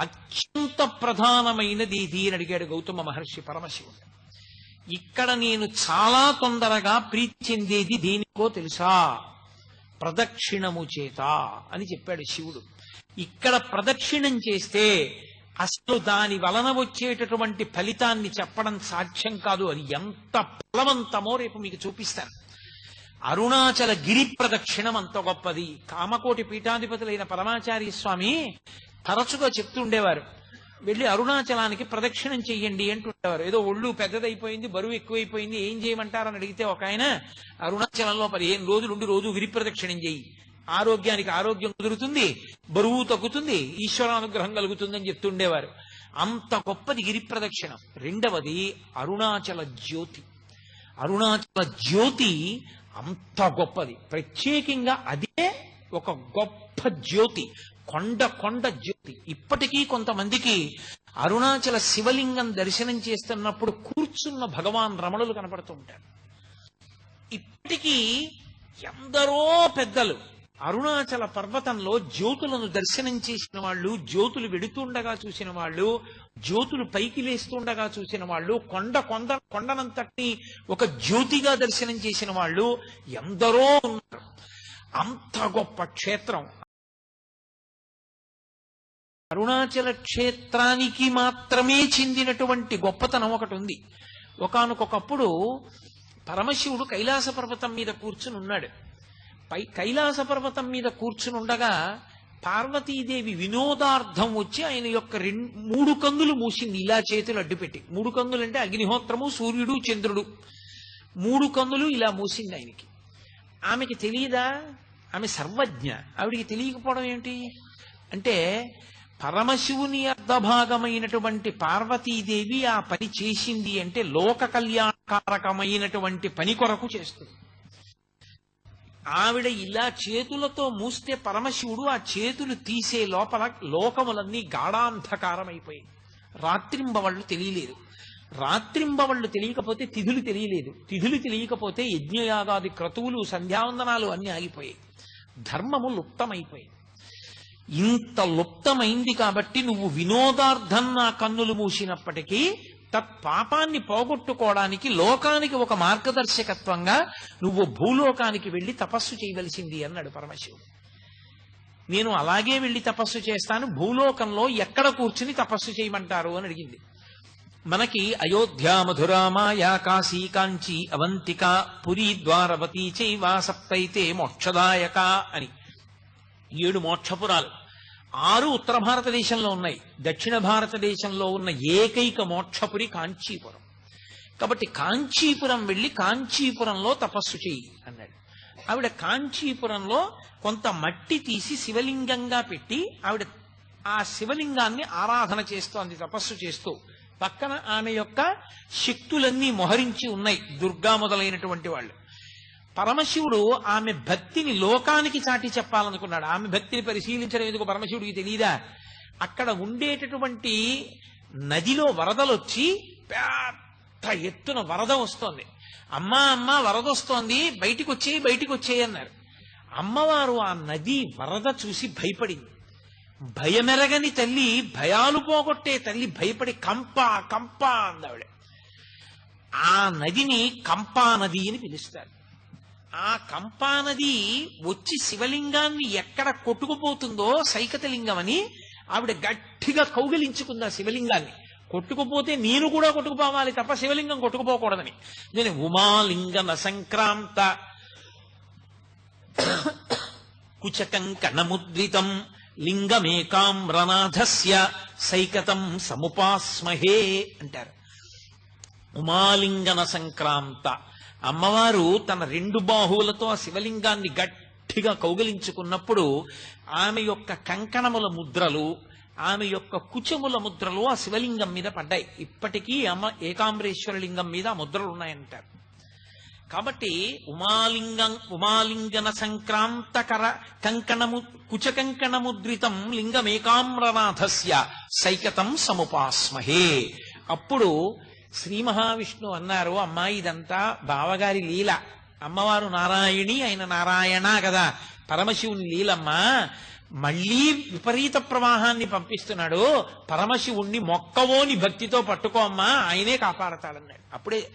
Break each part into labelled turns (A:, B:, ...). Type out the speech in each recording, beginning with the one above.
A: అత్యంత ప్రధానమైనది ఇది అని అడిగాడు గౌతమ మహర్షి పరమశివుడు. ఇక్కడ నేను చాలా తొందరగా ప్రీతి చెందేది దేనికో తెలుసా? ప్రదక్షిణము చేత అని చెప్పాడు శివుడు. ఇక్కడ ప్రదక్షిణం చేస్తే అసలు దాని వలన వచ్చేటటువంటి ఫలితాన్ని చెప్పడం సాధ్యం కాదు. అది ఎంత బలవంతమో రేపు మీకు చూపిస్తాను. అరుణాచల గిరి ప్రదక్షిణం అంత గొప్పది. కామకోటి పీఠాధిపతులైన పరమాచార్య స్వామి తరచుగా చెప్తుండేవారు వెళ్ళి అరుణాచలానికి ప్రదక్షిణం చెయ్యండి అంటుండేవారు. ఏదో ఒళ్ళు పెద్దదైపోయింది బరువు ఎక్కువైపోయింది ఏం చేయమంటారని అడిగితే ఒక ఆయన అరుణాచలంలో పదిహేను రోజులు ఉండి రోజు గిరి ప్రదక్షిణం చెయ్యి. ఆరోగ్యానికి ఆరోగ్యం కుదురుతుంది బరువు తగ్గుతుంది ఈశ్వరానుగ్రహం కలుగుతుందని చెప్తుండేవారు. అంత గొప్పది గిరి ప్రదక్షిణం రెండవది అరుణాచల జ్యోతి. అరుణాచల జ్యోతి అంత గొప్పది. ప్రత్యేకంగా అదే ఒక గొప్ప జ్యోతి కొండ కొండ జ్యోతి. ఇప్పటికీ కొంతమందికి అరుణాచల శివలింగం దర్శనం చేస్తున్నప్పుడు కూర్చున్న భగవాన్ రమణులు కనపడుతూ ఉంటారు. ఇప్పటికీ ఎందరో పెద్దలు అరుణాచల పర్వతంలో జ్యోతులను దర్శనం చేసిన వాళ్ళు జ్యోతులు వెడుతుండగా చూసిన వాళ్ళు జ్యోతులు పైకి లేస్తుండగా చూసిన వాళ్ళు కొండ కొండ కొండనంతటిని ఒక జ్యోతిగా దర్శనం చేసిన వాళ్ళు ఎందరో ఉన్నారు. అంత గొప్ప క్షేత్రం. అరుణాచల క్షేత్రానికి మాత్రమే చెందినటువంటి గొప్పతనం ఒకటి ఉంది. ఒకనకొకప్పుడు పరమశివుడు కైలాస పర్వతం మీద కూర్చుని ఉన్నాడు. పై కైలాస పర్వతం మీద కూర్చుని ఉండగా పార్వతీదేవి వినోదార్థం వచ్చి ఆయన యొక్క రెండు మూడు కందులు మూసింది. ఇలా చేతులు అడ్డుపెట్టి మూడు కందులు అంటే అగ్నిహోత్రము సూర్యుడు చంద్రుడు. మూడు కందులు ఇలా మూసింది ఆయనకి. ఆమెకి తెలియదా ఆమె సర్వజ్ఞ. ఆవిడికి తెలియకపోవడం ఏంటి అంటే పరమశివుని అర్ధభాగమైనటువంటి పార్వతీదేవి ఆ పని చేసింది అంటే లోక కళ్యాణకారకమైనటువంటి పని కొరకు చేస్తుంది. ఆవిడ ఇలా చేతులతో మూస్తే పరమశివుడు ఆ చేతులు తీసే లోపల లోకములన్నీ గాఢాంధకారమైపోయాయి. రాత్రింబవళ్ళు తెలియలేదు. రాత్రింబవళ్ళు తెలియకపోతే తిథులు తెలియలేదు. తిథులు తెలియకపోతే యజ్ఞయాగాది క్రతువులు సంధ్యావందనాలు అన్ని ఆగిపోయాయి. ధర్మము లుప్తమైపోయింది. ఇంత లుప్తమైంది కాబట్టి నువ్వు వినోదార్థం నా కన్నులు మూసినప్పటికీ తత్పాపాన్ని పోగొట్టుకోవడానికి లోకానికి ఒక మార్గదర్శకత్వంగా నువ్వు భూలోకానికి వెళ్ళి తపస్సు చేయవలసింది అన్నాడు పరమశివుడు. నేను అలాగే వెళ్ళి తపస్సు చేస్తాను భూలోకంలో ఎక్కడ కూర్చుని తపస్సు చేయమంటారు అని అడిగింది. మనకి అయోధ్య మధుర కాశీ కాంచి అవంతిక పురి ద్వారవతి చైవా సప్తైతే మోక్షదాయక అని. ఏడు మోక్షపురాలు. ఆరు ఉత్తర భారతదేశంలో ఉన్నాయి. దక్షిణ భారతదేశంలో ఉన్న ఏకైక మోక్షపురి కాంచీపురం. కాబట్టి కాంచీపురం వెళ్ళి కాంచీపురంలో తపస్సు చెయ్యి అన్నాడు. ఆవిడ కాంచీపురంలో కొంత మట్టి తీసి శివలింగంగా పెట్టి ఆవిడ ఆ శివలింగాన్ని ఆరాధన చేస్తోంది తపస్సు చేస్తూ. పక్కన ఆమె యొక్క శక్తులన్నీ మొహరించి ఉన్నాయి దుర్గా మొదలైనటువంటి వాళ్ళు. పరమశివుడు ఆమె భక్తిని లోకానికి చాటి చెప్పాలనుకున్నాడు. ఆమె భక్తిని పరిశీలించడం ఎందుకు పరమశివుడికి తెలియదా అక్కడ ఉండేటటువంటి నదిలో వరదలు వచ్చి పెద్ద ఎత్తున వరద వస్తోంది. అమ్మా అమ్మ వరద వస్తోంది బయటికి వచ్చేయి బయటికి వచ్చేయి అన్నారు. అమ్మవారు ఆ నది వరద చూసి భయపడింది. భయమెరగని తల్లి భయాలు పోగొట్టే తల్లి భయపడి కంప కంప అందావిడ ఆ నదిని కంపా నది అని పిలుస్తారు. ఆ కంపా నది వచ్చి శివలింగాన్ని ఎక్కడ కొట్టుకుపోతుందో సైకతలింగం అని ఆవిడ గట్టిగా కౌగిలించుకుంది ఆ శివలింగాన్ని. కొట్టుకుపోతే నేను కూడా కొట్టుకుపోవాలి తప్ప శివలింగం కొట్టుకుపోకూడదని. నేను ఉమాలింగన సంక్రాంత. కుచకం కణముద్రితం. లింగమేకామ్రనాథస్య సైకతం సముపాస్మహే అంటారు. ఉమాలింగన సంక్రాంత. అమ్మవారు తన రెండు బాహువులతో ఆ శివలింగాన్ని గట్టిగా కౌగిలించుకున్నప్పుడు ఆమె యొక్క కంకణముల ముద్రలు ఆమె యొక్క కుచముల ముద్రలు ఆ శివలింగం మీద పడ్డాయి. ఇప్పటికీ అమ్మ ఏకాంబరేశ్వర లింగం మీద ముద్రలు ఉన్నాయంటారు. కాబట్టి ఉమాలింగం ఉమాలింగన సంక్రాంతకర కంకణము కుచకంకణముద్రితం లింగమేకామ్రనాథస్య సైకతం సముపాస్మహే. అప్పుడు శ్రీ మహావిష్ణు అన్నారు అమ్మా ఇదంతా బావగారి లీల. అమ్మవారు నారాయణి ఆయన నారాయణ కదా. పరమశివుని లీలమ్మా. మళ్ళీ విపరీత ప్రవాహాన్ని పంపిస్తున్నాడు. పరమశివుణ్ణి మొక్కవోని భక్తితో పట్టుకో అమ్మా. ఆయనే కాపాడతాడన్నాడు. అప్పుడే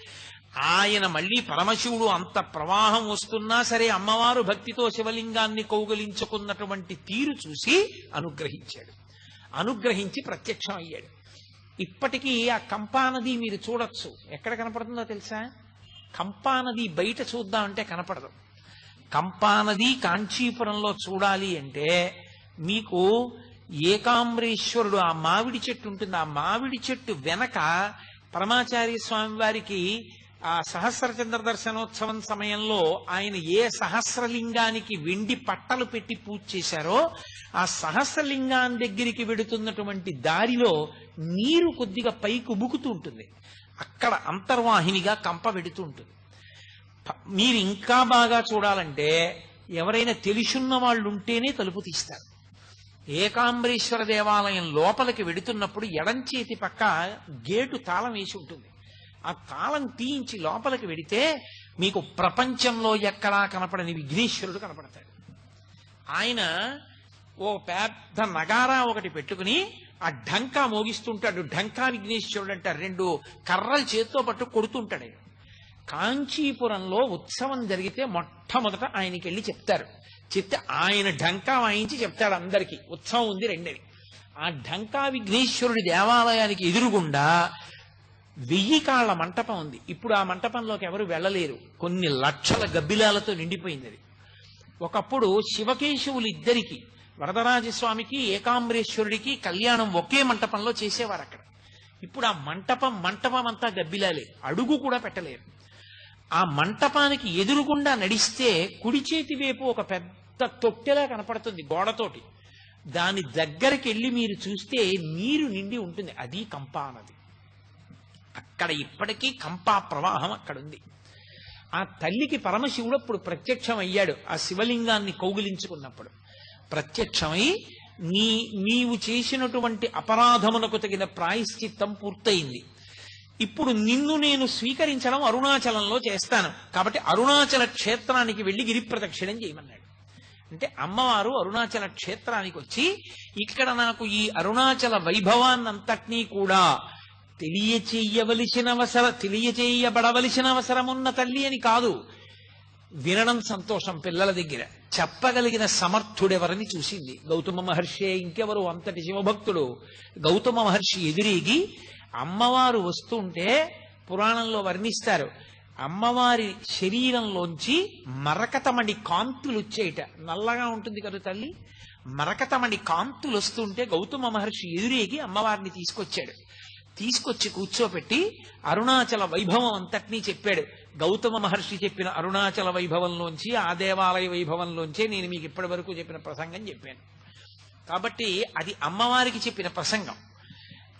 A: ఆయన మళ్ళీ పరమశివుడు అంత ప్రవాహం వస్తున్నా సరే అమ్మవారు భక్తితో శివలింగాన్ని కౌగలించుకున్నటువంటి తీరు చూసి అనుగ్రహించాడు. అనుగ్రహించి ప్రత్యక్షం అయ్యాడు. ఇప్పటికీ ఆ కంపానది మీరు చూడొచ్చు. ఎక్కడ కనపడుతుందో తెలుసా? కంపానది బయట చూద్దామంటే కనపడదు. కంపానది కాంచీపురంలో చూడాలి అంటే మీకు ఏకాంబరేశ్వరుడు ఆ మామిడి చెట్టు ఉంటుంది. ఆ మామిడి చెట్టు వెనక పరమాచార్య స్వామి వారికి ఆ సహస్రచంద్ర దర్శనోత్సవం సమయంలో ఆయన ఏ సహస్రలింగానికి వెండి పట్టలు పెట్టి పూజ చేశారో ఆ సహస్రలింగాన్ని దగ్గరికి వెడుతున్నటువంటి దారిలో నీరు కొద్దిగా పైకి ఉబుకుతూ ఉంటుంది. అక్కడ అంతర్వాహినిగా కంప వెడుతూ ఉంటుంది. మీరు ఇంకా బాగా చూడాలంటే ఎవరైనా తెలుసున్న వాళ్ళు ఉంటేనే తలుపు తీస్తారు. ఏకాంబరేశ్వర దేవాలయం లోపలికి వెడుతున్నప్పుడు ఎడంచేతి పక్క గేటు తాళం వేసి ఉంటుంది. ఆ తాళం తీయించి లోపలికి వెడితే మీకు ప్రపంచంలో ఎక్కడా కనపడని విఘ్నేశ్వరుడు కనపడతాడు. ఆయన ఓ పెద్ద నగారా ఒకటి పెట్టుకుని ఆ ఢంకా మోగిస్తుంటాడు. ఢంకా విఘ్నేశ్వరుడు అంటారు రెండు కర్రలు చేత్తో పట్టు కొడుతుంటాడు. ఆయన కాంచీపురంలో ఉత్సవం జరిగితే మొట్టమొదట ఆయనకి వెళ్ళి చెప్తారు. చెప్తే ఆయన ఢంకా వాయించి చెప్తాడు అందరికీ. ఉత్సవం ఉంది రెండవి ఆ ఢంకా విఘ్నేశ్వరుడి దేవాలయానికి ఎదురుగుండా వెయ్యి కాళ్ళ మంటపం ఉంది. ఇప్పుడు ఆ మంటపంలోకి ఎవరు వెళ్ళలేరు. కొన్ని లక్షల గబ్బిలాలతో నిండిపోయింది అది. ఒకప్పుడు శివకేశవులు ఇద్దరికి వరదరాజస్వామికి ఏకాంబరేశ్వరుడికి కళ్యాణం ఒకే మంటపంలో చేసేవారు అక్కడ. ఇప్పుడు ఆ మంటపం మంటపం అంతా గబ్బిలాలే. అడుగు కూడా పెట్టలేరు. ఆ మంటపానికి ఎదురుగుండా నడిస్తే కుడి చేతి వైపు ఒక పెద్ద తొట్టెలా కనపడుతుంది గోడతోటి. దాని దగ్గరికి వెళ్ళి మీరు చూస్తే నీరు నిండి ఉంటుంది. అది కంపానది. అక్కడ ఇప్పటికీ కంపా ప్రవాహం అక్కడ ఉంది ఆ తల్లికి పరమశివుడు అప్పుడు ప్రత్యక్షం అయ్యాడు ఆ శివలింగాన్ని కౌగిలించుకున్నప్పుడు. ప్రత్యక్షమై నీ నీవు చేసినటువంటి అపరాధమునకు తగిన ప్రాయశ్చిత్తం పూర్తయింది. ఇప్పుడు నిన్ను నేను స్వీకరించడం అరుణాచలంలో చేస్తాను. కాబట్టి అరుణాచల క్షేత్రానికి వెళ్ళి గిరిప్రదక్షిణం చేయమన్నాడు. అంటే అమ్మవారు అరుణాచల క్షేత్రానికి వచ్చి ఇక్కడ నాకు ఈ అరుణాచల వైభవాన్నంతటినీ కూడా తెలియచేయవలసిన అవసరం తెలియచేయబడవలసిన అవసరమున్న తల్లి అని కాదు. వినడం సంతోషం పిల్లల దగ్గర. చెప్పగలిగిన సమర్థుడెవరని చూసింది. గౌతమ మహర్షి ఇంకెవరు? అంతటి శివభక్తుడు. గౌతమ మహర్షి ఎదురేగి అమ్మవారు వస్తుంటే పురాణంలో వర్ణిస్తారు. అమ్మవారి శరీరంలోంచి మరకతమణి కాంతులు వచ్చేయట నల్లగా ఉంటుంది కదా తల్లి? మరకతమణి కాంతులు వస్తుంటే గౌతమ మహర్షి ఎదురేగి అమ్మవారిని తీసుకొచ్చాడు. తీసుకొచ్చి కూర్చోపెట్టి అరుణాచల వైభవం అంతటినీ చెప్పాడు. గౌతమ మహర్షి చెప్పిన అరుణాచల వైభవంలోంచి ఆ దేవాలయ వైభవంలోంచే నేను మీకు ఇప్పటి వరకు చెప్పిన ప్రసంగం చెప్పాను. కాబట్టి అది అమ్మవారికి చెప్పిన ప్రసంగం.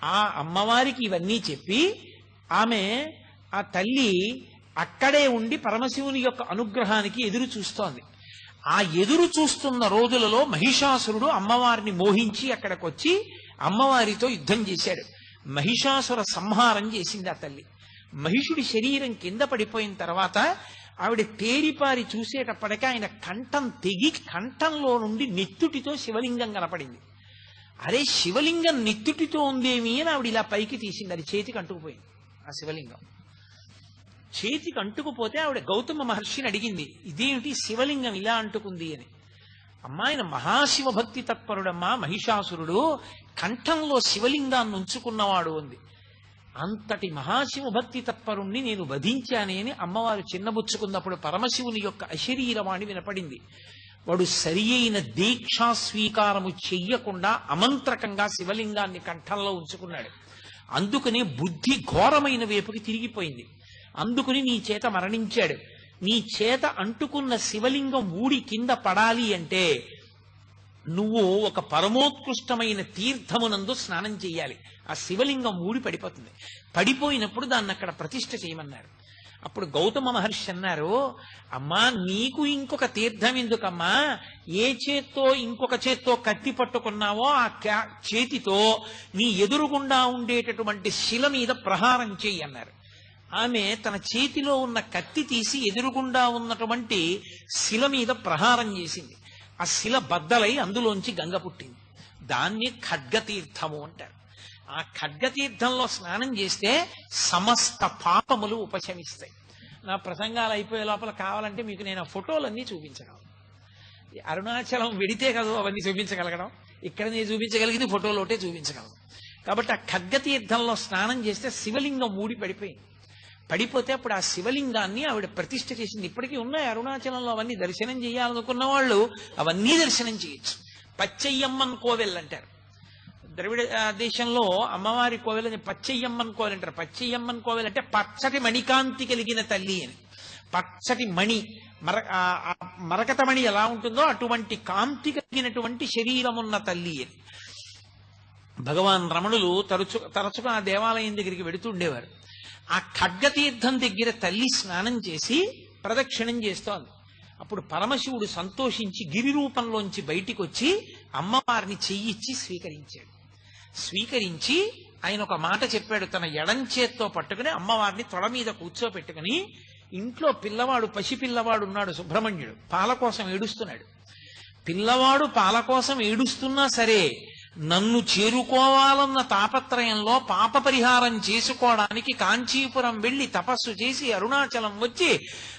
A: ఆ అమ్మవారికి ఇవన్నీ చెప్పి ఆమె ఆ తల్లి అక్కడే ఉండి పరమశివుని యొక్క అనుగ్రహానికి ఎదురు చూస్తోంది. ఆ ఎదురు చూస్తున్న రోజులలో మహిషాసురుడు అమ్మవారిని మోహించి అక్కడికి వచ్చి అమ్మవారితో యుద్ధం చేశాడు. మహిషాసుర సంహారం చేసింది ఆ తల్లి. మహిషుడి శరీరం కింద పడిపోయిన తర్వాత ఆవిడ తేరిపారి చూసేటప్పటికీ ఆయన కంఠం తెగి కంఠంలో నుండి నెత్తుటితో శివలింగం కనపడింది. అరే శివలింగం నెత్తుటితో ఉందేమి అని ఆవిడ ఇలా పైకి తీసింది. అది చేతికి అంటుకుపోయింది ఆ శివలింగం. చేతికి అంటుకుపోతే ఆవిడ గౌతమ మహర్షిని అడిగింది ఇదేమిటి శివలింగం ఇలా అంటుకుంది అని. అమ్మాయిన మహాశివ భక్తి తత్పరుడమ్మా మహిషాసురుడు కంఠంలో శివలింగాన్ని ఉంచుకున్నవాడు ఉంది. అంతటి మహాశివ భక్తి తత్పరుణ్ణి నేను వధించానే అని అమ్మవారు చిన్నబుచ్చుకున్నప్పుడు పరమశివుని యొక్క అశరీరవాణి వినపడింది. వాడు సరి అయిన దీక్షా స్వీకారము చెయ్యకుండా అమంత్రకంగా శివలింగాన్ని కంఠంలో ఉంచుకున్నాడు. అందుకనే బుద్ధి ఘోరమైన వైపుకి తిరిగిపోయింది. అందుకుని నీ చేత మరణించాడు. నీ చేత అంటుకున్న శివలింగం ఊడి కింద పడాలి అంటే నువ్వు ఒక పరమోత్కృష్టమైన తీర్థమునందు స్నానం చేయాలి. ఆ శివలింగం ఊడి పడిపోతుంది. పడిపోయినప్పుడు దాన్ని అక్కడ ప్రతిష్ఠ చేయమన్నారు. అప్పుడు గౌతమ మహర్షి అన్నారు అమ్మా నీకు ఇంకొక తీర్థం ఎందుకమ్మా? ఏ చేత్తో ఇంకొక చేత్తో కత్తి పట్టుకున్నావో ఆ చేతితో నీ ఎదురుగుండా ఉండేటటువంటి శిల మీద ప్రహారం చేయి అన్నారు. ఆమె తన చేతిలో ఉన్న కత్తి తీసి ఎదురుగుండా ఉన్నటువంటి శిల మీద ప్రహారం చేసింది. ఆ శిల బద్దలై అందులోంచి గంగ పుట్టింది. దాన్ని ఖడ్గతీర్థము అంటారు. ఆ ఖడ్గతీర్థంలో స్నానం చేస్తే సమస్త పాపములు ఉపశమిస్తాయి. నా ప్రసంగాలు అయిపోయే లోపల కావాలంటే మీకు నేను ఆ ఫోటోలన్నీ చూపించగలను. ఈ అరుణాచలం వెడితే కదా అవన్నీ చూపించగలగడం. ఇక్కడ నేను చూపించగలిగింది ఫోటోలు ఒకటే చూపించగలను. కాబట్టి ఆ ఖడ్గతీర్థంలో స్నానం చేస్తే శివలింగం మూడి పడిపోయింది. పడిపోతే అప్పుడు ఆ శివలింగాన్ని ఆవిడ ప్రతిష్ఠ చేసింది. ఇప్పటికీ ఉన్నాయి అరుణాచలంలో అవన్నీ దర్శనం చేయాలనుకున్న వాళ్ళు అవన్నీ దర్శనం చేయొచ్చు. పచ్చయ్యమ్మన్ కోవెల్ అంటారు. ద్రవిడ దేశంలో అమ్మవారి కోవెల్ అని పచ్చయ్యమ్మన్ కోవెల్ అంటారు. పచ్చయ్యమ్మన్ కోవెల్ అంటే పచ్చటి మణికాంతి కలిగిన తల్లి అని. పచ్చటి మణి మర ఆ, ఎలా ఉంటుందో అటువంటి కాంతి కలిగినటువంటి శరీరం ఉన్న తల్లి అని. భగవాన్ రమణులు తరచు తరచుగా ఆ దేవాలయం దగ్గరికి వెడుతుండేవారు ఆ ఖడ్గతీర్థం దగ్గర తల్లి స్నానం చేసి ప్రదక్షిణం చేస్తోంది. అప్పుడు పరమశివుడు సంతోషించి గిరి రూపంలోంచి బయటికి వచ్చి అమ్మవారిని చెయ్యిచ్చి స్వీకరించాడు. స్వీకరించి ఆయన ఒక మాట చెప్పాడు. తన ఎడం చేత్తో పట్టుకుని అమ్మవారిని తొడ మీద కూర్చోపెట్టుకుని ఇంట్లో పిల్లవాడు పసి పిల్లవాడు ఉన్నాడు సుబ్రహ్మణ్యుడు. పాల కోసం ఏడుస్తున్నాడు. పిల్లవాడు పాల కోసం ఏడుస్తున్నా సరే నన్ను చేరుకోవాలన్న తాపత్రయంలో పాప పరిహారం చేసుకోవడానికి కాంచీపురం వెళ్ళి తపస్సు చేసి అరుణాచలం వచ్చి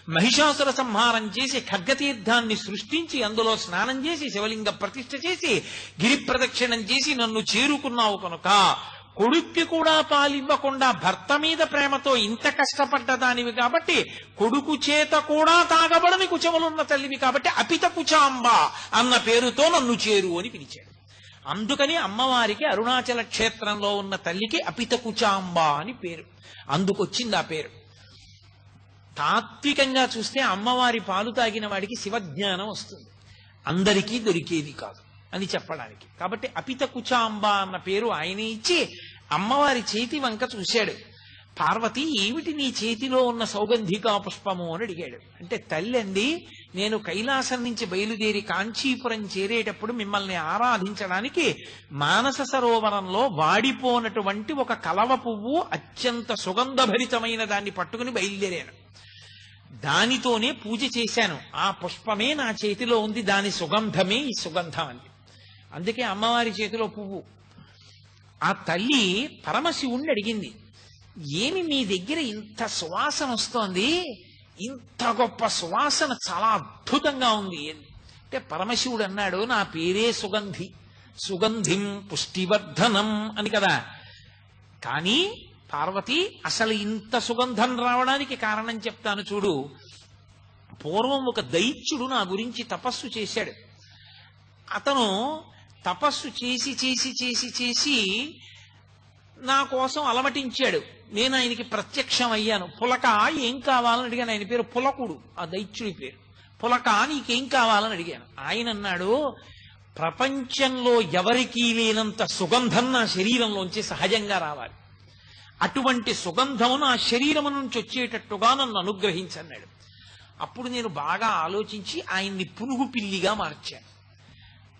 A: మహిషాసుర సంహారం చేసి ఖడ్గతీర్థాన్ని సృష్టించి అందులో స్నానం చేసి శివలింగ ప్రతిష్ఠ చేసి గిరి ప్రదక్షిణం చేసి నన్ను చేరుకున్నావు కనుక కొడుక్కి కూడా పాలివ్వకుండా భర్త మీద ప్రేమతో ఇంత కష్టపడ్డ దానివి కాబట్టి కొడుకు చేత కూడా తాగబడని కుచములున్న తల్లివి కాబట్టి అపిత కుచాంబ అన్న పేరుతో నన్ను చేరు అని పిలిచాడు. అందుకని అమ్మవారికి అరుణాచల క్షేత్రంలో ఉన్న తల్లికి అపితకుచాంబ అని పేరు. అందుకొచ్చింది ఆ పేరు. తాత్వికంగా చూస్తే అమ్మవారి పాలు తాగిన వాడికి శివజ్ఞానం వస్తుంది. అందరికీ దొరికేది కాదు అని చెప్పడానికి. కాబట్టి అపిత కుచాంబ అన్న పేరు ఆయనే ఇచ్చి అమ్మవారి చేతి వంక చూశాడు. పార్వతి ఏమిటి నీ చేతిలో ఉన్న సౌగంధికా పుష్పము అని అడిగాడు. అంటే తల్లి అంది నేను కైలాసం నుంచి బయలుదేరి కాంచీపురం చేరేటప్పుడు మిమ్మల్ని ఆరాధించడానికి మానస సరోవరంలో వాడిపోనటువంటి ఒక కలవ పువ్వు అత్యంత సుగంధభరితమైన దాన్ని పట్టుకుని బయలుదేరాను. దానితోనే పూజ చేశాను. ఆ పుష్పమే నా చేతిలో ఉంది దాని సుగంధమే ఈ సుగంధం అంది. అందుకే అమ్మవారి చేతిలో పువ్వు. ఆ తల్లి పరమశివుణ్ణి అడిగింది ఏమి మీ దగ్గర ఇంత సువాసన వస్తోంది? ఇంత గొప్ప సువాసన చాలా అద్భుతంగా ఉంది. అంటే పరమశివుడు అన్నాడు నా పేరే సుగంధి. సుగంధిం పుష్టివర్ధనం అని కదా. కానీ పార్వతి అసలు ఇంత సుగంధం రావడానికి కారణం చెప్తాను చూడు. పూర్వం ఒక దైత్యుడు నా గురించి తపస్సు చేశాడు. అతను తపస్సు చేసి చేసి చేసి చేసి నా కోసం అలమటించాడు. నేను ఆయనకి ప్రత్యక్షం అయ్యాను. పులక ఏం కావాలని అడిగాను. ఆయన పేరు పులకుడు. ఆ దైత్యుడి పేరు. పులక నీకేం కావాలని అడిగాను. ఆయన అన్నాడు ప్రపంచంలో ఎవరికీ లేనంత సుగంధం నా శరీరంలోంచి సహజంగా రావాలి. అటువంటి సుగంధము నా శరీరం నుంచి వచ్చేటట్టుగా నన్ను అనుగ్రహించన్నాడు అప్పుడు నేను బాగా ఆలోచించి ఆయన్ని పునుగు పిల్లిగా మార్చాను.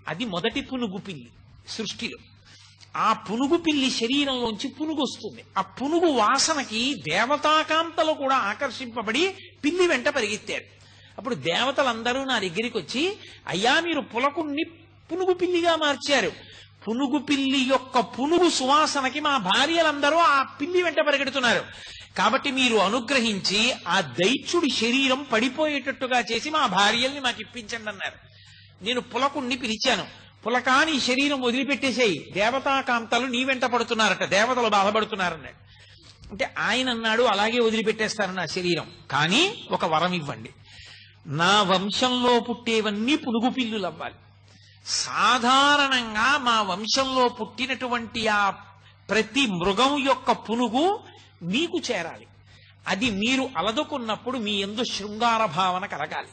A: అది మొదటి పునుగు పిల్లి సృష్టిలో. ఆ పునుగు పిల్లి శరీరంలోంచి పునుగు వస్తుంది ఆ పునుగు వాసనకి దేవతాకాంతలు కూడా ఆకర్షింపబడి పిల్లి వెంట పరిగెత్తారు. అప్పుడు దేవతలందరూ నా దగ్గరికి వచ్చి అయ్యా మీరు పులకుణ్ణి పునుగు పిల్లిగా మార్చారు. పునుగు పిల్లి యొక్క పునుగు సువాసనకి మా భార్యలందరూ ఆ పిల్లి వెంట పరిగెడుతున్నారు. కాబట్టి మీరు అనుగ్రహించి ఆ దైత్యుడి శరీరం పడిపోయేటట్టుగా చేసి మా భార్యల్ని మాకు ఇప్పించండి అన్నారు. నేను పులకుణ్ణి పిలిచాను. పులకాని శరీరం వదిలిపెట్టేసేయి. దేవతాకాంతలు నీ వెంట పడుతున్నారట. దేవతలు బాధపడుతున్నారన్నాడు. అంటే ఆయన అన్నాడు అలాగే వదిలిపెట్టేస్తాను నా శరీరం. కానీ ఒక వరం ఇవ్వండి. నా వంశంలో పుట్టేవన్నీ పునుగు పిల్లులు అవ్వాలి సాధారణంగా మా వంశంలో పుట్టినటువంటి ఆ ప్రతి మృగం యొక్క పునుగు మీకు చేరాలి. అది మీరు అలదుకున్నప్పుడు మీ ఎందు శృంగార భావన కలగాలి.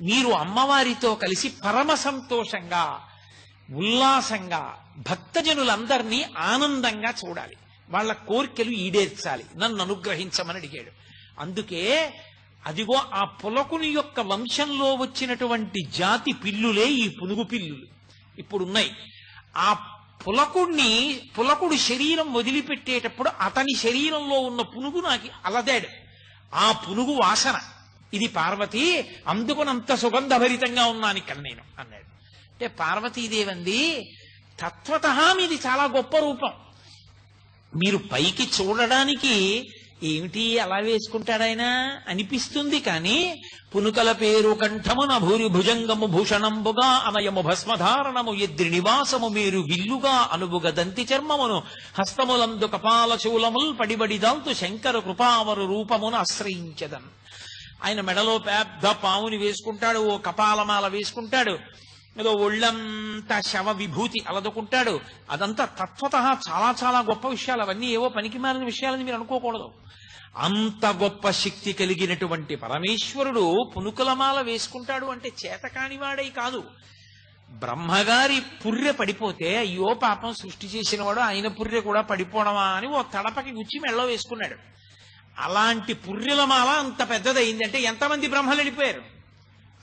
A: మీరు అమ్మవారితో కలిసి పరమ సంతోషంగా ఉల్లాసంగా భక్తజనులందరినీ ఆనందంగా చూడాలి. వాళ్ళ కోరికలు ఈడేర్చాలి. నన్ను అనుగ్రహించమని అడిగాడు. అందుకే అదిగో ఆ పులకుని యొక్క వంశంలో వచ్చినటువంటి జాతి పిల్లులే ఈ పునుగు పిల్లులు. ఇప్పుడున్నాయి. ఆ పులకుణ్ణి పులకుడు శరీరం వదిలిపెట్టేటప్పుడు అతని శరీరంలో ఉన్న పునుగు నాకు అలదాడు. ఆ పునుగు వాసన. ఇది పార్వతి అందుకునంత సుగంధభరితంగా ఉన్నాను ఇక్కడ నేను అన్నాడు. అంటే పార్వతీదేవి అంది తత్వత మీది చాలా గొప్ప రూపం. మీరు పైకి చూడడానికి ఏమిటి అలా వేసుకుంటాడైనా అనిపిస్తుంది కానీ పునుకల పేరు కంఠమున భూరి భుజంగము భూషణంబుగా అనయము భస్మధారణము ఎద్రి నివాసము మీరు విల్లుగా అనుబుగ దంతి చర్మమును హస్తములందు కపాల పడిబడి పడిబడిదాల్తు శంకర కృపావరు రూపమును ఆశ్రయించదన్. ఆయన మెడలో పెద్ద పావుని వేసుకుంటాడు ఓ కపాలమాల వేసుకుంటాడు. ఏదో ఒళ్ళంతా శవ విభూతి అలదుకుంటాడు. అదంతా తత్వత చాలా చాలా గొప్ప విషయాలు. అవన్నీ ఏవో పనికి మారిన విషయాలని మీరు అనుకోకూడదు. అంత గొప్ప శక్తి కలిగినటువంటి పరమేశ్వరుడు పునుకులమాల వేసుకుంటాడు అంటే చేతకానివాడై కాదు. బ్రహ్మగారి పుర్రె పడిపోతే అయ్యో పాపం సృష్టి చేసినవాడు ఆయన పుర్రె కూడా పడిపోవడమా అని ఓ తడపకి గుచ్చి మెళ్ళ వేసుకున్నాడు. అలాంటి పుర్రెల మాల అంత పెద్దదైందంటే అంటే ఎంతమంది బ్రహ్మలు వెళ్ళిపోయారు?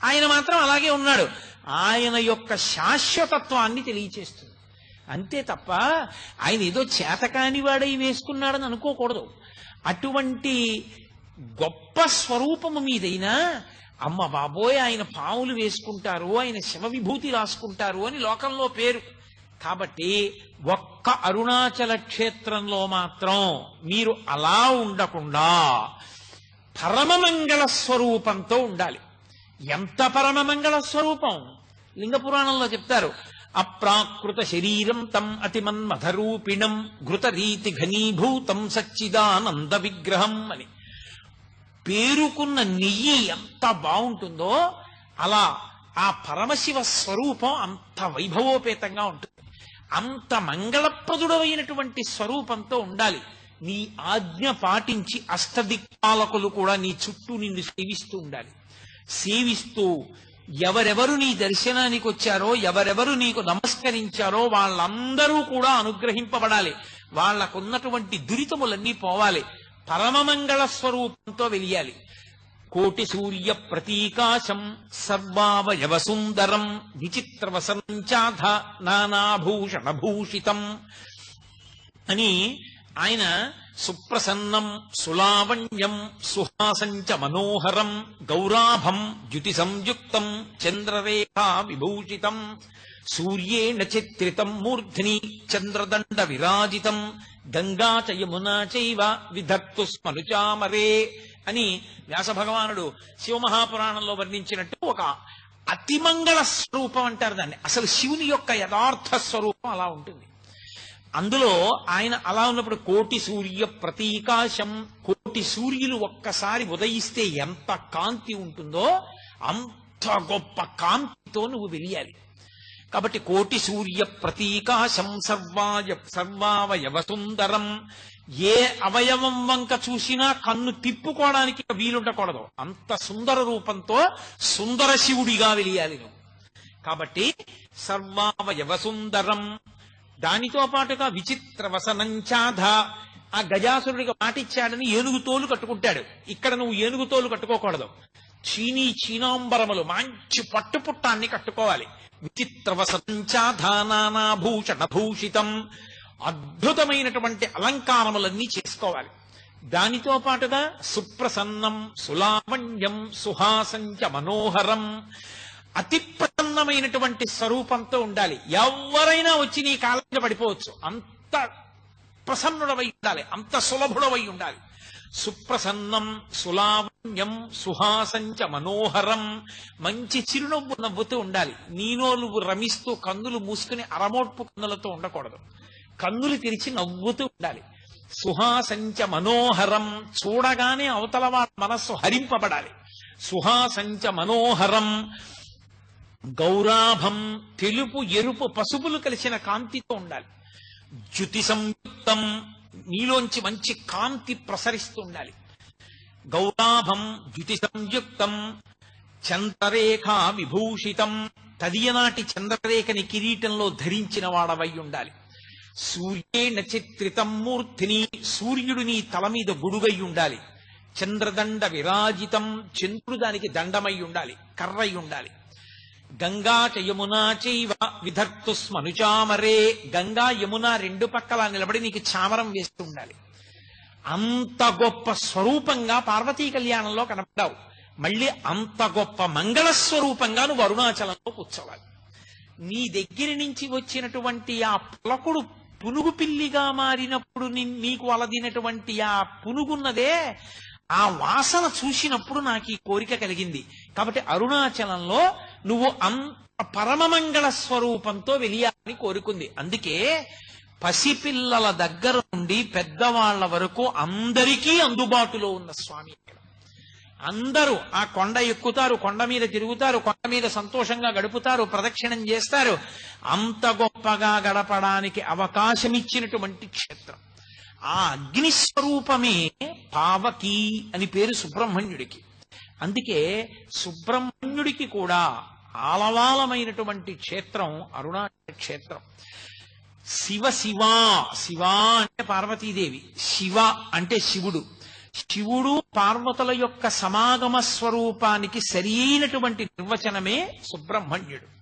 A: ఆయన మాత్రం అలాగే ఉన్నాడు. ఆయన యొక్క శాశ్వతత్వాన్ని తెలియచేస్తుంది. అంతే తప్ప ఆయన ఏదో చేతకాని వాడై వేసుకున్నాడని అనుకోకూడదు. అటువంటి గొప్ప స్వరూపము మీదైనా అమ్మ బాబోయ్ ఆయన పాములు వేసుకుంటారు ఆయన శివ విభూతి రాసుకుంటారు అని లోకంలో పేరు. కాబట్టి ఒక్క అరుణాచల క్షేత్రంలో మాత్రం మీరు అలా ఉండకుండా పరమమంగళ స్వరూపంతో ఉండాలి. ఎంత పరమమంగళ స్వరూపం? లింగ పురాణంలో చెప్తారు. అప్రాకృత శరీరం తం అతిమన్మథరూపిణం ఘృతరీతి ఘనీభూతం సచ్చిదానంద విగ్రహం అని. పేరుకున్న నెయ్యి ఎంత బాగుంటుందో అలా ఆ పరమశివ స్వరూపం అంత వైభవోపేతంగా ఉంటుంది. అంత మంగళప్రదుడమైనటువంటి స్వరూపంతో ఉండాలి. నీ ఆజ్ఞ పాటించి అష్టదిక్పాలకులు కూడా నీ చుట్టూ నిన్ను సేవిస్తూ ఉండాలి. సేవిస్తూ ఎవరెవరు నీ దర్శనానికి వచ్చారో ఎవరెవరు నీకు నమస్కరించారో వాళ్ళందరూ కూడా అనుగ్రహింపబడాలి. వాళ్ళకున్నటువంటి దురితములన్నీ పోవాలి. పరమమంగళ స్వరూపంతో వెలియాలి. కోటి సూర్య ప్రతీకాశం సర్వావయవ సుందరం విచిత్ర వసంచాధ నానాభూషణ భూషితం అని ఆయన సుప్రసన్నం సులావణ్యం సుహాసంచ మనోహరం గౌరాభం ద్యుతి సంయుక్తం చంద్రరేఖా విభూషితం సూర్యేణ చిత్రితం మూర్ధ్ని చంద్రదండ విరాజితం గంగా చ యమునా చైవ విధత్తు స్మనుచామరే అని వ్యాస భగవానుడు శివమహాపురాణంలో వర్ణించినట్టు ఒక అతిమంగళ స్వరూపం అంటారు దాన్ని. అసలు శివుని యొక్క యథార్థ స్వరూపం అలా ఉంటుంది. అందులో ఆయన అలా ఉన్నప్పుడు కోటి సూర్య ప్రతీకాశం కోటి సూర్యులు ఒక్కసారి ఉదయిస్తే ఎంత కాంతి ఉంటుందో అంత గొప్ప కాంతితో నువ్వు వెలియాలి. కాబట్టి కోటి సూర్య ప్రతీకాశం సర్వాయ సర్వావయవ సుందరం ఏ అవయవం వంక చూసినా కన్ను తిప్పుకోవడానికి వీలుండకూడదు. అంత సుందర రూపంతో సుందర శివుడిగా వెలియాలి నువ్వు. కాబట్టి సర్వావయవ సుందరం దానితో పాటుగా విచిత్ర వసనంచాధ ఆ గజాసురుడికి మాటిచ్చాడని ఏనుగు తోలు కట్టుకుంటాడు. ఇక్కడ నువ్వు ఏనుగు తోలు కట్టుకోకూడదు. చీనీ చీనాంబరములు మంచి పట్టుపుట్టాన్ని కట్టుకోవాలి. విచిత్ర వసంచాధానాభూషణ భూషితం. అద్భుతమైనటువంటి అలంకారములన్నీ చేసుకోవాలి. దానితో పాటుగా సుప్రసన్నం సులావణ్యం సుహాసంచ మనోహరం. అతి ప్రసన్నమైనటువంటి స్వరూపంతో ఉండాలి. ఎవరైనా వచ్చి నీ కాలంలో పడిపోవచ్చు. అంత ప్రసన్నుడవై ఉండాలి. అంత సులభుడవై ఉండాలి. సుప్రసన్నం సులావణ్యం సుహాసంచ మనోహరం మంచి చిరునవ్వు నవ్వుతూ ఉండాలి. నీలో నువ్వు రమిస్తూ కన్నులు మూసుకుని అరమోట్పు కన్నులతో ఉండకూడదు. కన్నులు తెరిచి నవ్వుతూ ఉండాలి. సుహాసంచ మనోహరం చూడగానే అవతల వారి మనస్సు హరింపబడాలి. సుహాసంచ మనోహరం గౌరాభం తెలుపు ఎరుపు పసుపులు కలిసిన కాంతితో ఉండాలి. జ్యుతి సంయుక్తం నీలోంచి మంచి కాంతి ప్రసరిస్తూ ఉండాలి. గౌరాభం జ్యుతి సంయుక్తం చంద్రరేఖ విభూషితం తదియనాటి చంద్రరేఖని కిరీటంలో ధరించిన వాడవై ఉండాలి. సూర్యేణ చిత్రితం మూర్తిని సూర్యుడు నీ తల మీద గుడుగై ఉండాలి. చంద్రదండ విరాజితం చంద్రుడు దానికి దండమై ఉండాలి కర్రై ఉండాలి. గంగా చ యమునా చైవ విధర్తు స్మనుచామరే. గంగా యమున రెండు పక్కల నిలబడి నీకు చామరం వేస్తూ ఉండాలి. అంత గొప్ప స్వరూపంగా పార్వతీ కళ్యాణంలో కనపడావు మళ్ళీ అంత గొప్ప మంగళ స్వరూపంగా నువ్వు అరుణాచలంలో కూర్చోవాలి. నీ దగ్గర నుంచి వచ్చినటువంటి ఆ పులకుడు పునుగు పిల్లిగా మారినప్పుడు నీకు అలదినటువంటి ఆ పునుగున్నదే ఆ వాసన చూసినప్పుడు నాకు ఈ కోరిక కలిగింది. కాబట్టి అరుణాచలంలో నువ్వు అంత పరమమంగళ స్వరూపంతో వెలియాలని కోరుకుంది. అందుకే పసిపిల్లల దగ్గర నుండి పెద్దవాళ్ళ వరకు అందరికీ అందుబాటులో ఉన్న స్వామి అందరూ ఆ కొండ ఎక్కుతారు కొండ మీద తిరుగుతారు కొండ మీద సంతోషంగా గడుపుతారు ప్రదక్షిణం చేస్తారు. అంత గొప్పగా గడపడానికి అవకాశం ఇచ్చినటువంటి క్షేత్రం. ఆ అగ్ని స్వరూపమే పావకి అని పేరు సుబ్రహ్మణ్యుడికి. అందుకే సుబ్రహ్మణ్యుడికి కూడా ఆలవాలమైనటువంటి క్షేత్రం అరుణాచల క్షేత్రం. శివ శివా శివ అంటే పార్వతీదేవి శివ అంటే శివుడు. శివుడు పార్వతుల యొక్క సమాగమ స్వరూపానికి సరియైనటువంటి నిర్వచనమే సుబ్రహ్మణ్యుడు.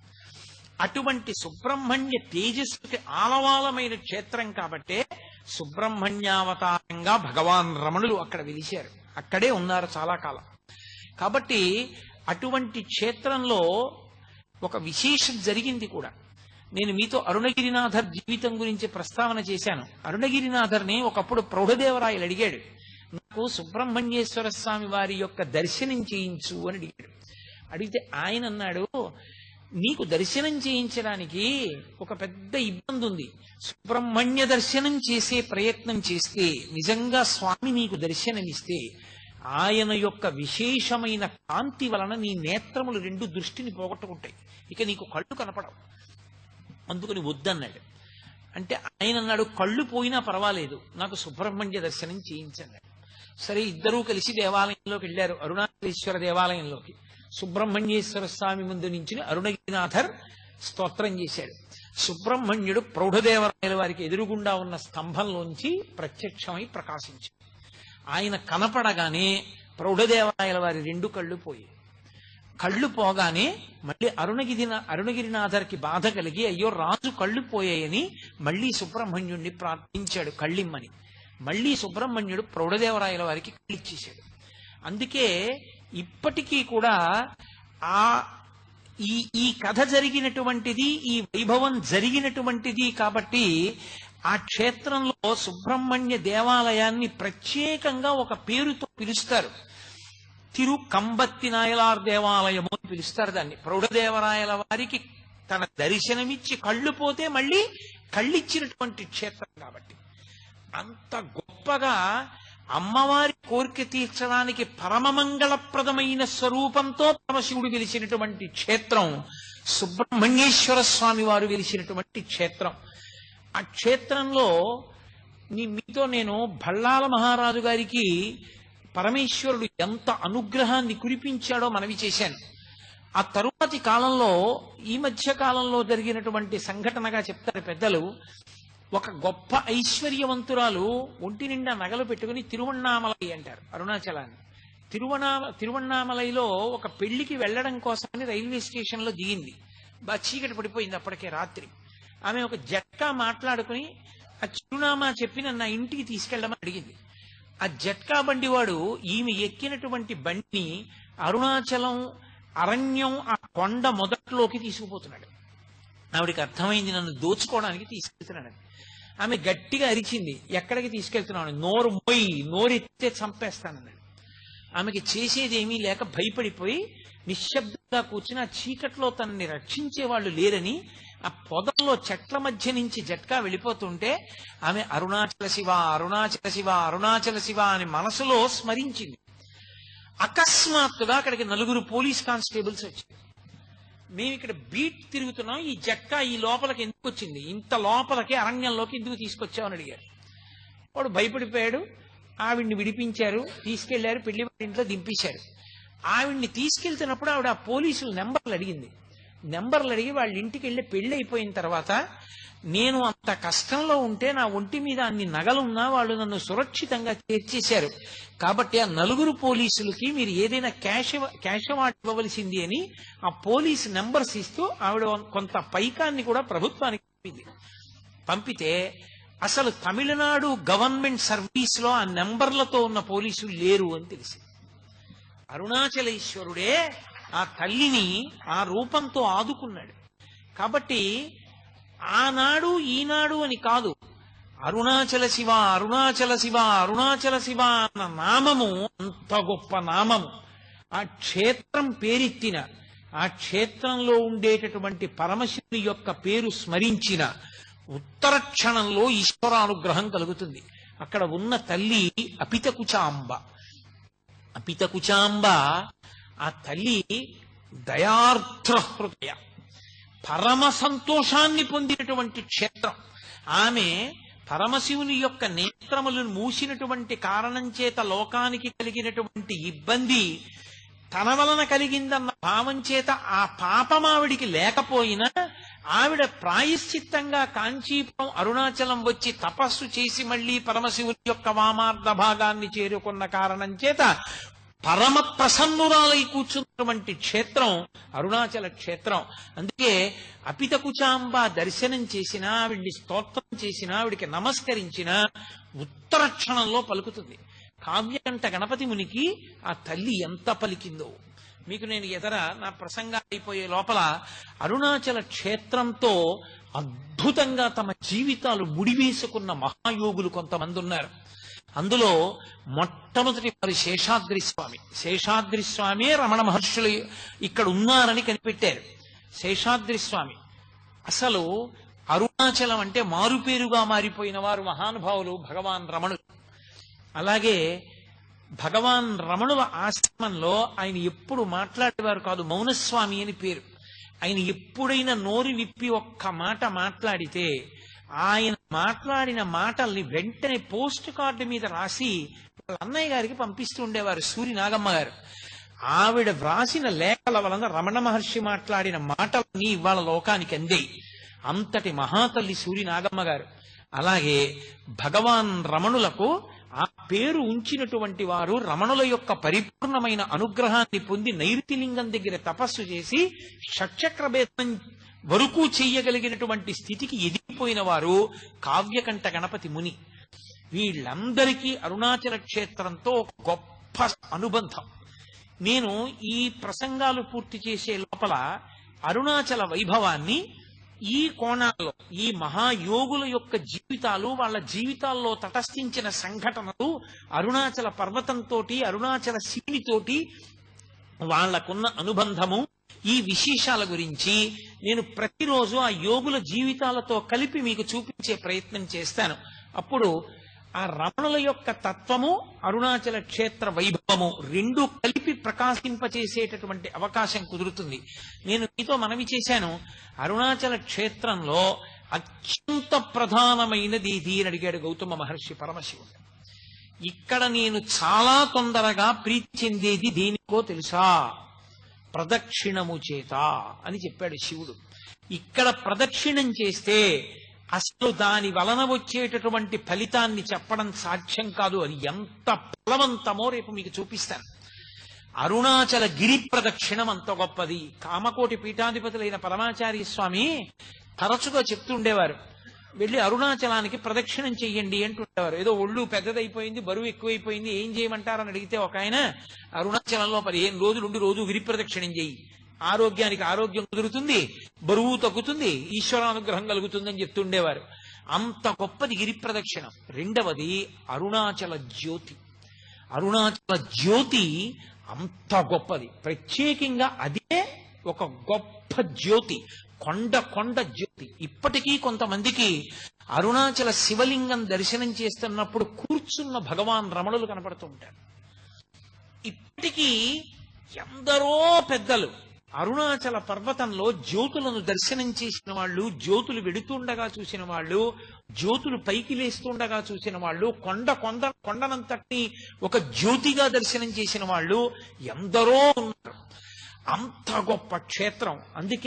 A: అటువంటి సుబ్రహ్మణ్య తేజస్సుకి ఆలవాలమైన క్షేత్రం కాబట్టే సుబ్రహ్మణ్యావతారంగా భగవాన్ రమణులు అక్కడ వెలిశారు. అక్కడే ఉన్నారు చాలా కాలం. కాబట్టి అటువంటి క్షేత్రంలో ఒక విశేషం జరిగింది కూడా. నేను మీతో అరుణగిరినాథర్ జీవితం గురించి ప్రస్తావన చేశాను. అరుణగిరినాథర్ని ఒకప్పుడు ప్రౌఢదేవరాయలు అడిగాడు. నాకు సుబ్రహ్మణ్యేశ్వర స్వామి వారి యొక్క దర్శనం చేయించు అని అడిగాడు. అడిగితే ఆయన అన్నాడు నీకు దర్శనం చేయించడానికి ఒక పెద్ద ఇబ్బంది ఉంది. సుబ్రహ్మణ్య దర్శనం చేసే ప్రయత్నం చేస్తే నిజంగా స్వామి నీకు దర్శనమిస్తే ఆయన యొక్క విశేషమైన కాంతి వలన నీ నేత్రములు రెండు దృష్టిని పోగొట్టుకుంటాయి. ఇక నీకు కళ్ళు కనపడవు. అందుకని వద్దన్నాడు. అంటే ఆయన అన్నాడు కళ్ళు పోయినా పర్వాలేదు. నాకు సుబ్రహ్మణ్య దర్శనం చేయించండి. సరే ఇద్దరూ కలిసి దేవాలయంలోకి వెళ్ళారు అరుణాచలేశ్వర దేవాలయంలోకి. సుబ్రహ్మణ్యేశ్వర స్వామి ముందు నుంచి అరుణగిరినాథర్ స్తోత్రం చేశాడు. సుబ్రహ్మణ్యుడు ప్రౌఢదేవరాయల వారికి ఎదురుగుండా ఉన్న స్తంభంలోంచి ప్రత్యక్షమై ప్రకాశించాడు. ఆయన కనపడగానే ప్రౌఢదేవాలయాల వారి రెండు కళ్ళు పోయి కళ్ళు పోగానే మళ్ళీ అరుణగిరి అరుణగిరినాథర్కి బాధ కలిగి అయ్యో రాజు కళ్ళు పోయాయని మళ్ళీ సుబ్రహ్మణ్యుణ్ణి ప్రార్థించాడు కళ్ళిమ్మని. మళ్ళీ సుబ్రహ్మణ్యుడు ప్రౌఢదేవరాయల వారికి కళ్ళిచ్చేశాడు. అందుకే ఇప్పటికీ కూడా ఆ ఈ ఈ కథ జరిగినటువంటిది ఈ వైభవం జరిగినటువంటిది కాబట్టి ఆ క్షేత్రంలో సుబ్రహ్మణ్య దేవాలయాన్ని ప్రత్యేకంగా ఒక పేరుతో పిలుస్తారు. తిరు కంబత్తి నాయలార్ దేవాలయము అని పిలుస్తారు దాన్ని. ప్రౌఢదేవరాయల వారికి తన దర్శనమిచ్చి కళ్ళు పోతే మళ్ళీ కళ్ళిచ్చినటువంటి క్షేత్రం కాబట్టి. అంత గొప్పగా అమ్మవారి కోరిక తీర్చడానికి పరమమంగళప్రదమైన స్వరూపంతో పరమశివుడు వెలిసినటువంటి క్షేత్రం సుబ్రహ్మణ్యేశ్వర స్వామి వారు వెలిసినటువంటి క్షేత్రం. ఆ క్షేత్రంలో నీ మీతో నేను భళ్ళాల మహారాజు గారికి పరమేశ్వరుడు ఎంత అనుగ్రహాన్ని కురిపించాడో మనవి చేశాను. ఆ తరువాతి కాలంలో ఈ మధ్య కాలంలో జరిగినటువంటి సంఘటనగా చెప్తారు పెద్దలు. ఒక గొప్ప ఐశ్వర్యవంతురాలు ఒంటి నిండా నగలు పెట్టుకుని తిరువన్నామలై అంటారు అరుణాచలాన్ని. తిరువనా తిరువన్నామలైలో ఒక పెళ్ళికి వెళ్ళడం కోసమని రైల్వే స్టేషన్లో దిగింది. బా చీకటి పడిపోయింది అప్పటికే రాత్రి. ఆమె ఒక జట్కా మాట్లాడుకుని ఆ చిరునామా చెప్పి నన్ను నా ఇంటికి తీసుకెళ్ళమని అడిగింది. ఆ జట్కా బండి వాడు ఈమె ఎక్కినటువంటి బండిని అరుణాచలం అరణ్యం ఆ కొండ మొదట్లోకి తీసుకుపోతున్నాడు. ఆవిడికి అర్థమైంది నన్ను దోచుకోవడానికి తీసుకెళ్తున్నాడు. ఆమె గట్టిగా అరిచింది ఎక్కడికి తీసుకెళ్తున్నాను నోరు మొయ్యి నోరెత్తే చంపేస్తానన్నాడు. ఆమెకి చేసేదేమీ లేక భయపడిపోయి నిశ్శబ్దంగా కూర్చుని ఆ చీకట్లో తనని రక్షించే వాళ్ళు లేరని ఆ పొదల్లో చెట్ల మధ్య నుంచి జట్కా వెళ్ళిపోతుంటే ఆమె అరుణాచల శివ అరుణాచల శివ అరుణాచల శివ అని మనసులో స్మరించింది. అకస్మాత్తుగా అక్కడికి నలుగురు పోలీస్ కానిస్టేబుల్స్ వచ్చారు. మేము ఇక్కడ బీట్ తిరుగుతున్నాం ఈ జట్కా ఈ లోపలికి ఎందుకు వచ్చింది? ఇంత లోపలికి అరణ్యంలోకి ఎందుకు తీసుకొచ్చామని అడిగారు. వాడు భయపడిపోయాడు. ఆవిడ్ని విడిపించారు తీసుకెళ్ళారు పెళ్ళి ఇంట్లో దింపేశారు. ఆవిడ్ని తీసుకెళ్తున్నప్పుడు ఆవిడ ఆ పోలీసులు నెంబర్లు అడిగింది. నెంబర్లు అడిగి వాళ్ళ ఇంటికి వెళ్ళి పెళ్ళి అయిపోయిన తర్వాత నేను అంత కష్టంలో ఉంటే నా ఒంటి మీద అన్ని నగలున్నా వాళ్ళు నన్ను సురక్షితంగా చేర్చేశారు కాబట్టి ఆ నలుగురు పోలీసులకి మీరు ఏదైనా క్యాష్ క్యాష్ అవార్డు ఇవ్వవలసింది అని ఆ పోలీస్ నెంబర్స్ ఇస్తూ ఆవిడ కొంత పైకాన్ని కూడా ప్రభుత్వానికి పంపింది. పంపితే అసలు తమిళనాడు గవర్నమెంట్ సర్వీస్లో ఆ నెంబర్లతో ఉన్న పోలీసులు లేరు అని తెలిసింది. అరుణాచలేశ్వరుడే ఆ తల్లిని ఆ రూపంతో ఆదుకున్నాడు. కాబట్టి ఆనాడు ఈనాడు అని కాదు అరుణాచల శివ అరుణాచల శివ అరుణాచల శివ అన్న నామము అంత గొప్ప నామము. ఆ క్షేత్రం పేరెత్తిన ఆ క్షేత్రంలో ఉండేటటువంటి పరమశివుని యొక్క పేరు స్మరించిన ఉత్తర క్షణంలో ఈశ్వరానుగ్రహం కలుగుతుంది. అక్కడ ఉన్న తల్లి అపితకుచాంబ. అపితకుచాంబ ఆ తల్లి దయార్ద్ర హృదయ పరమ సంతోషాన్ని పొందినటువంటి క్షేత్రం. ఆమె పరమశివుని యొక్క నేత్రములను మూసినటువంటి కారణం చేత లోకానికి కలిగినటువంటి ఇబ్బంది తన వలన కలిగిందన్న భావం చేత ఆ పాపమావిడికి లేకపోయినా ఆవిడ ప్రాయశ్చిత్తంగా కాంచీపురం అరుణాచలం వచ్చి తపస్సు చేసి మళ్ళీ పరమశివుని యొక్క వామార్ధ భాగాన్ని చేరుకున్న కారణం చేత పరమ ప్రసన్నురాలై కూర్చున్నటువంటి క్షేత్రం అరుణాచల క్షేత్రం. అందుకే అపిత కుచాంబ దర్శనం చేసినా ఆవిడ్ని స్తోత్రం చేసినా ఆవిడికి నమస్కరించినా ఉత్తర క్షణంలో పలుకుతుంది. కావ్యకంఠ గణపతి మునికి ఆ తల్లి ఎంత పలికిందో. మీకు నేను ఎదర నా ప్రసంగా అయిపోయే లోపల అరుణాచల క్షేత్రంతో అద్భుతంగా తమ జీవితాలు ముడివేసుకున్న మహాయోగులు కొంతమంది ఉన్నారు. అందులో మొట్టమొదటి వారి శేషాద్రి స్వామి. శేషాద్రి స్వామి రమణ మహర్షులు ఇక్కడ ఉన్నారని కనిపెట్టారు. శేషాద్రి స్వామి అసలు అరుణాచలం అంటే మారుపేరుగా మారిపోయిన వారు మహానుభావులు భగవాన్ రమణులు. అలాగే భగవాన్ రమణుల ఆశ్రమంలో ఆయన ఎప్పుడు మాట్లాడేవారు కాదు మౌనస్వామి అని పేరు. ఆయన ఎప్పుడైనా నోరు విప్పి ఒక్క మాట మాట్లాడితే ఆయన మాట్లాడిన మాటల్ని వెంటనే పోస్ట్ కార్డు మీద రాసి వాళ్ళ అన్నయ్య గారికి పంపిస్తూ ఉండేవారు సూరి నాగమ్మ గారు. ఆవిడ వ్రాసిన లేఖల వలన రమణ మహర్షి మాట్లాడిన మాటలన్నీ ఇవాళ లోకానికి అందేయి అంతటి మహాతల్లి సూరి నాగమ్మ గారు. అలాగే భగవాన్ రమణులకు ఆ పేరు ఉంచినటువంటి వారు రమణుల యొక్క పరిపూర్ణమైన అనుగ్రహాన్ని పొంది నైరుతిలింగం దగ్గర తపస్సు చేసి షట్చక్రభేదం వరకు చెయ్యగలిగినటువంటి స్థితికి ఎదిగిపోయిన వారు కావ్యకంఠ గణపతి ముని. వీళ్ళందరికీ అరుణాచల క్షేత్రంతో గొప్ప అనుబంధం. నేను ఈ ప్రసంగాలు పూర్తి చేసే లోపల అరుణాచల వైభవాన్ని ఈ కోణాల్లో ఈ మహాయోగుల యొక్క జీవితాలు వాళ్ళ జీవితాల్లో తటస్థించిన సంఘటనలు అరుణాచల పర్వతంతో అరుణాచల శివునితోటి వాళ్ళకున్న అనుబంధము ఈ విశేషాల గురించి నేను ప్రతిరోజు ఆ యోగుల జీవితాలతో కలిపి మీకు చూపించే ప్రయత్నం చేస్తాను. అప్పుడు ఆ రమణుల యొక్క తత్వము అరుణాచల క్షేత్ర వైభవము రెండు కలిపి ప్రకాశింపచేసేటటువంటి అవకాశం కుదురుతుంది. నేను మీతో మనవి చేశాను అరుణాచల క్షేత్రంలో అత్యంత ప్రధానమైనది ఇది అని అడిగాడు గౌతమ మహర్షి పరమశివుడు. ఇక్కడ నేను చాలా తొందరగా ప్రీతి చెందేది దేనికో తెలుసా? ప్రదక్షిణము చేత అని చెప్పాడు శివుడు. ఇక్కడ ప్రదక్షిణం చేస్తే అసలు దాని వలన వచ్చేటటువంటి ఫలితాన్ని చెప్పడం సాధ్యం కాదు. అది ఎంత ఫలవంతమో రేపు మీకు చూపిస్తాను. అరుణాచల గిరి ప్రదక్షిణం అంత గొప్పది. కామకోటి పీఠాధిపతులైన పరమాచార్య స్వామి తరచుగా చెప్తుండేవారు వెళ్ళి అరుణాచలానికి ప్రదక్షిణం చెయ్యండి అంటుండేవారు. ఏదో ఒళ్ళు పెద్దదైపోయింది బరువు ఎక్కువైపోయింది ఏం చేయమంటారని అడిగితే ఒక ఆయన అరుణాచలంలో పదిహేను రోజులు ఉండి రోజు గిరి ప్రదక్షిణం చెయ్యి. ఆరోగ్యానికి ఆరోగ్యం కుదురుతుంది బరువు తగ్గుతుంది ఈశ్వరానుగ్రహం కలుగుతుందని చెప్తుండేవారు. అంత గొప్పది గిరి ప్రదక్షిణం రెండవది అరుణాచల జ్యోతి. అరుణాచల జ్యోతి అంత గొప్పది. ప్రత్యేకంగా అదే ఒక గొప్ప జ్యోతి కొండ కొండ జ్యోతి. ఇప్పటికీ కొంతమందికి అరుణాచల శివలింగం దర్శనం చేస్తున్నప్పుడు కూర్చున్న భగవాన్ రమణులు కనపడుతూ ఉంటారు. ఇప్పటికీ ఎందరో పెద్దలు అరుణాచల పర్వతంలో జ్యోతులను దర్శనం చేసిన వాళ్ళు జ్యోతులు వెడుతుండగా చూసిన వాళ్ళు జ్యోతులు పైకి లేస్తుండగా చూసిన వాళ్ళు కొండ కొండ కొండనంతటిని ఒక జ్యోతిగా దర్శనం చేసిన వాళ్ళు ఎందరో ఉన్నారు. అంత గొప్ప క్షేత్రం. అందుకే